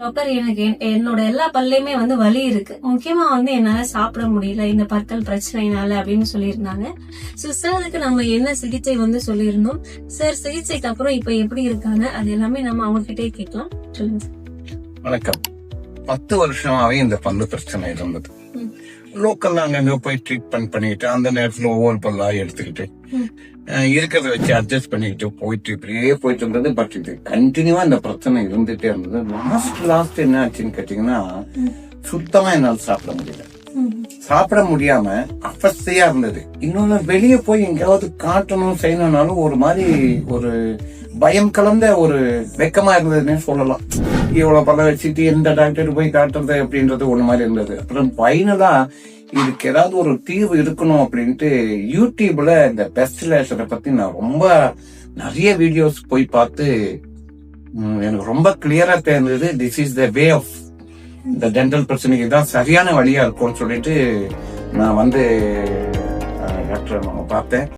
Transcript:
Doctor எனக்கு என்- என்னோட எல்லா பல்லையுமே வந்து வலி இருக்கு. முக்கியமா வந்து என்னால சாப்பிட முடியல இந்த பற்கள் பிரச்சனைனால அப்படின்னு சொல்லியிருந்தாங்க. ஸோ சார் அதுக்கு நம்ம என்ன சிகிச்சை வந்து சொல்லியிருந்தோம். சார் சிகிச்சைக்கு அப்புறம் இப்ப எப்படி இருக்காங்க? அது எல்லாமே நம்ம அவங்க கிட்டே கேட்கலாம். சொல்லுங்க. வணக்கம். பத்து வருஷமாவே இந்த பல்லு பிரச்சனை இருந்தது. லோக்கல்ல அங்கங்க போய் ட்ரீட்மெண்ட் பண்ணிக்கிட்டு அந்த நேரத்துல ஒவ்வொரு பல்லா எடுத்துக்கிட்டு இருக்கிறத வச்சு அட்ஜஸ்ட் பண்ணிக்கிட்டு போயிட்டு இப்படியே போயிட்டு இருந்தது. பட் இது கண்டினியூவா இந்த பிரச்சனை இருந்துட்டே இருந்தது. லாஸ்ட் லாஸ்ட் என்ன ஆச்சுன்னு கேட்டீங்கன்னா சுத்தமா என்னால் சாப்பிட முடியல. சாப்பிட முடியாம அஃபஸ்தையா இருந்தது. இன்னொன்னு வெளியே போய் எங்கேயாவது காட்டணும் செய்யணும்னாலும் ஒரு மாதிரி ஒரு பயம் கலந்த ஒரு வெக்கமா இருந்ததுன்னு சொல்லலாம். இவ்வளவு பணம் வச்சுட்டு எந்த டாக்டர் போய் காட்டுறது அப்படின்றது ஒண்ணு மாதிரி இருந்தது. அப்புறம் ஃபைனலாக இதுக்கு ஏதாவது ஒரு தீர்வு இருக்கணும் அப்படின்ட்டு யூடியூப்ல இந்த பெஸ்ட் லேசரை பத்தி நான் ரொம்ப நிறைய வீடியோஸ் போய் பார்த்து எனக்கு ரொம்ப கிளியரா தெரிஞ்சது this is the way of இந்த டென்டல் பிரச்சனைக்கு தான் சரியான வழியா இருக்கும்னு சொல்லிட்டு நான் வந்து டாக்டர் பார்த்தேன்.